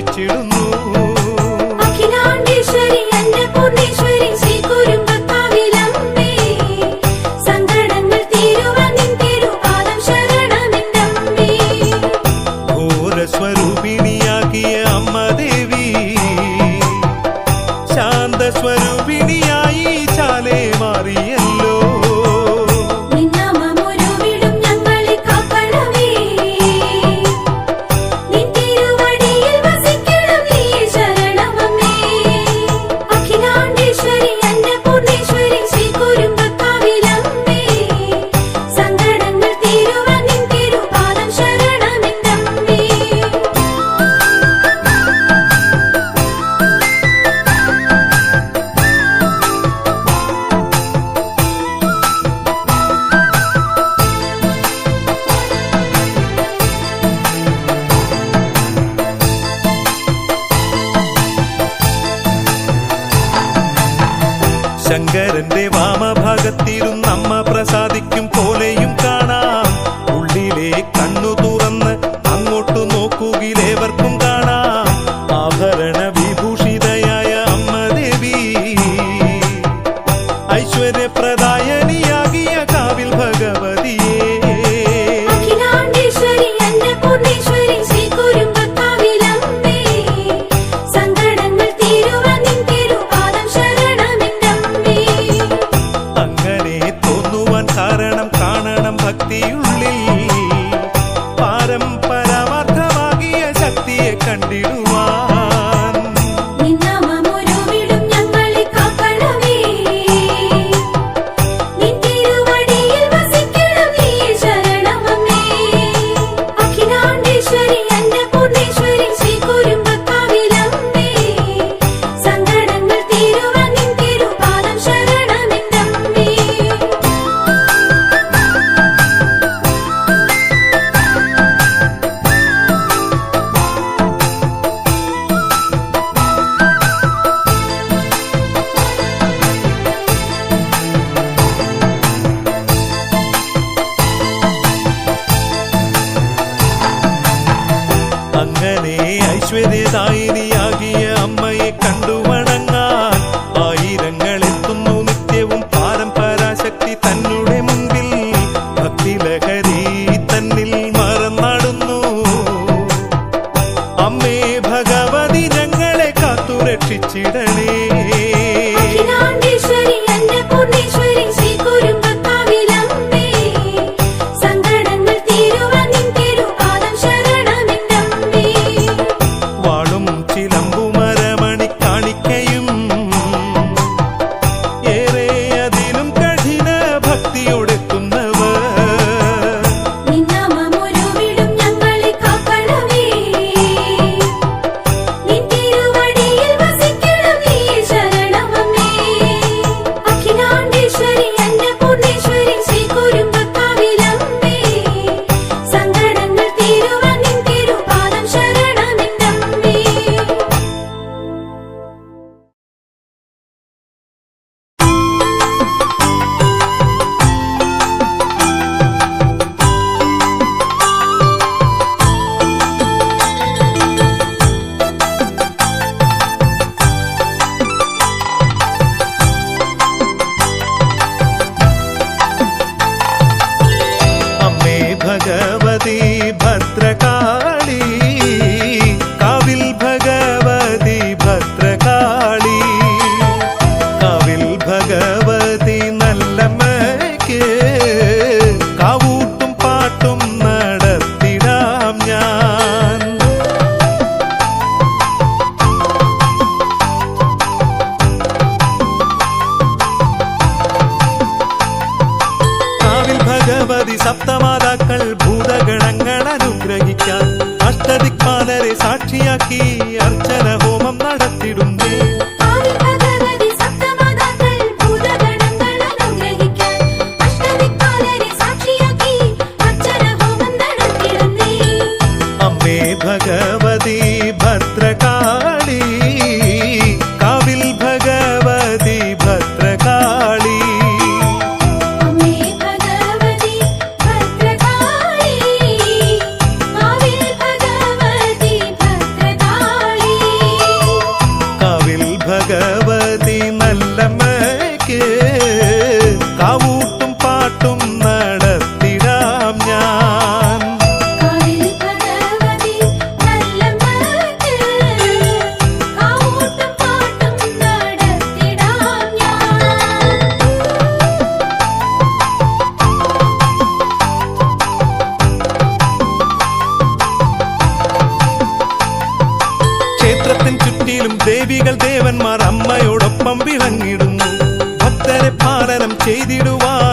സൂക്ഷിച്ചിടുന്നു ശങ്കരന്റെ വാമഭാഗത്തിരുന്നമ്മ ദേവികൾ ദേവന്മാർ അമ്മയോടൊപ്പം വിളങ്ങിടുന്നു. ഭക്തരെ പാലനം ചെയ്തിടുവാൻ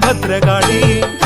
भद्रकाली।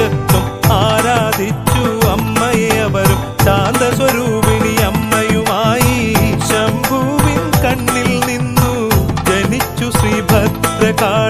ദേശത്തും ആരാധിച്ചു അമ്മയെ അവരും. ശാന്തസ്വരൂപിണി അമ്മയുമായി ശംഭുവിൻ കണ്ണിൽ നിന്നു ജനിച്ചു ശ്രീഭദ്രകാൾ